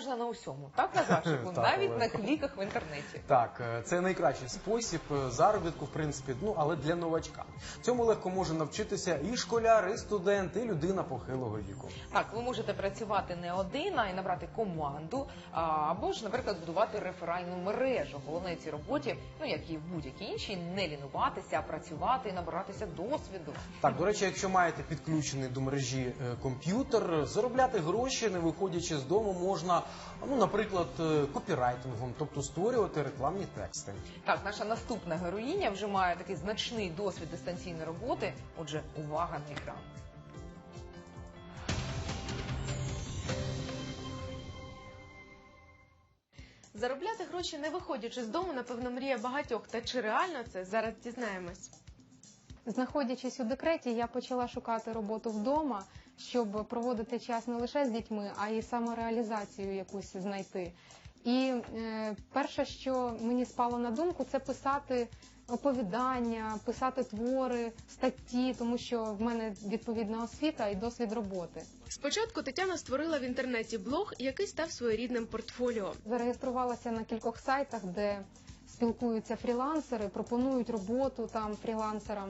можна на усьому. Так, Назарчику? Так, Навіть на кліках в інтернеті. Так, е, це найкращий спосіб е, заробітку, в принципі, ну але для новачка. Цьому легко може навчитися і школяр, і студент, і людина похилого віку. Так, ви можете працювати не один, а й набрати команду, а, або ж, наприклад, будувати реферальну мережу. Головне в цій роботі, ну як і в будь-якій іншій, не лінуватися, а працювати і набиратися досвіду. Так, до речі, якщо маєте підключений до мережі е, комп'ютер, заробляти гроші, не виходячи з дому, можна, ну, наприклад, е, копірайтингом, тобто створювати рекламні тексти. Так, наша наступна героїня вже має такий значний досвід дистанційної роботи. Отже, увага на екран. Заробляти гроші не виходячи з дому, напевно, мрія багатьох. Та чи реально це зараз дізнаємось? Знаходячись у декреті, я почала шукати роботу вдома, щоб проводити час не лише з дітьми, а й самореалізацію якусь знайти. І е, перше, що мені спало на думку, це писати оповідання, писати твори, статті, тому що в мене відповідна освіта і досвід роботи. Спочатку Тетяна створила в інтернеті блог, який став своєрідним портфоліо. Зареєструвалася на кількох сайтах, де спілкуються фрілансери, пропонують роботу там фрілансерам.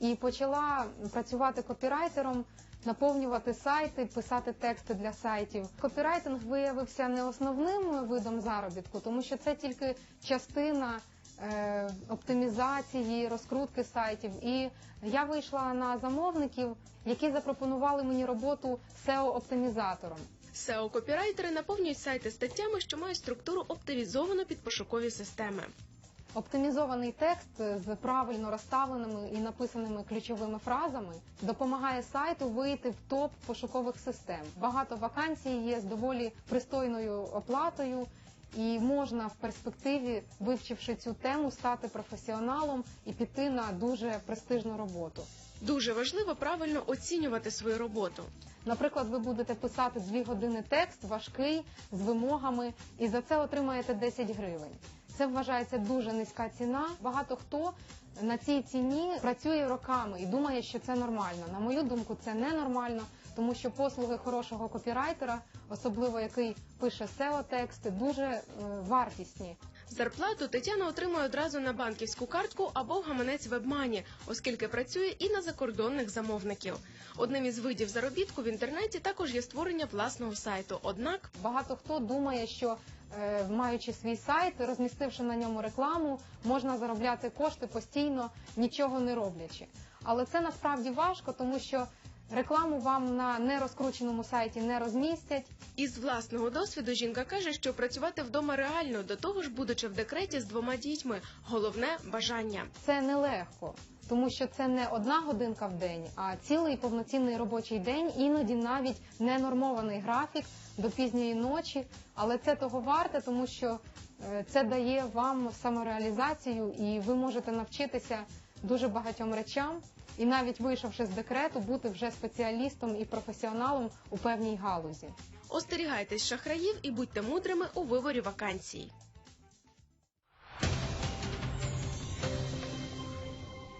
І почала працювати копірайтером, наповнювати сайти, писати тексти для сайтів. Копірайтинг виявився не основним видом заробітку, тому що це тільки частина е, оптимізації, розкрутки сайтів. І я вийшла на замовників, які запропонували мені роботу SEO-оптимізатором. SEO-копірайтери наповнюють сайти статтями, що мають структуру оптимізовану під пошукові системи. Оптимізований текст з правильно розставленими і написаними ключовими фразами допомагає сайту вийти в топ пошукових систем. Багато вакансій є з доволі пристойною оплатою, і можна в перспективі, вивчивши цю тему, стати професіоналом і піти на дуже престижну роботу. Дуже важливо правильно оцінювати свою роботу. Наприклад, ви будете писати дві години текст важкий з вимогами, і за це отримаєте 10 гривень. Це вважається дуже низька ціна. Багато хто на цій ціні працює роками і думає, що це нормально. На мою думку, це ненормально, тому що послуги хорошого копірайтера, особливо який пише SEO-тексти, дуже е, вартісні. Зарплату Тетяна отримує одразу на банківську картку або в гаманець WebMoney, оскільки працює і на закордонних замовників. Одним із видів заробітку в інтернеті також є створення власного сайту. Однак Багато хто думає, що маючи свій сайт, розмістивши на ньому рекламу, можна заробляти кошти постійно, нічого не роблячи. Але це насправді важко, тому що рекламу вам на нерозкрученому сайті не розмістять. із власного досвіду жінка каже, що працювати вдома реально, до того ж, будучи в декреті з двома дітьми, головне бажання. Це нелегко, тому що це не одна годинка в день, а цілий повноцінний робочий день, іноді навіть ненормований графік до пізньої ночі. Але це того варте, тому що е, це дає вам самореалізацію, і ви можете навчитися дуже багатьом речам. І навіть вийшовши з декрету, бути вже спеціалістом і професіоналом у певній галузі. Остерігайтесь шахраїв і будьте мудрими у виборі вакансій.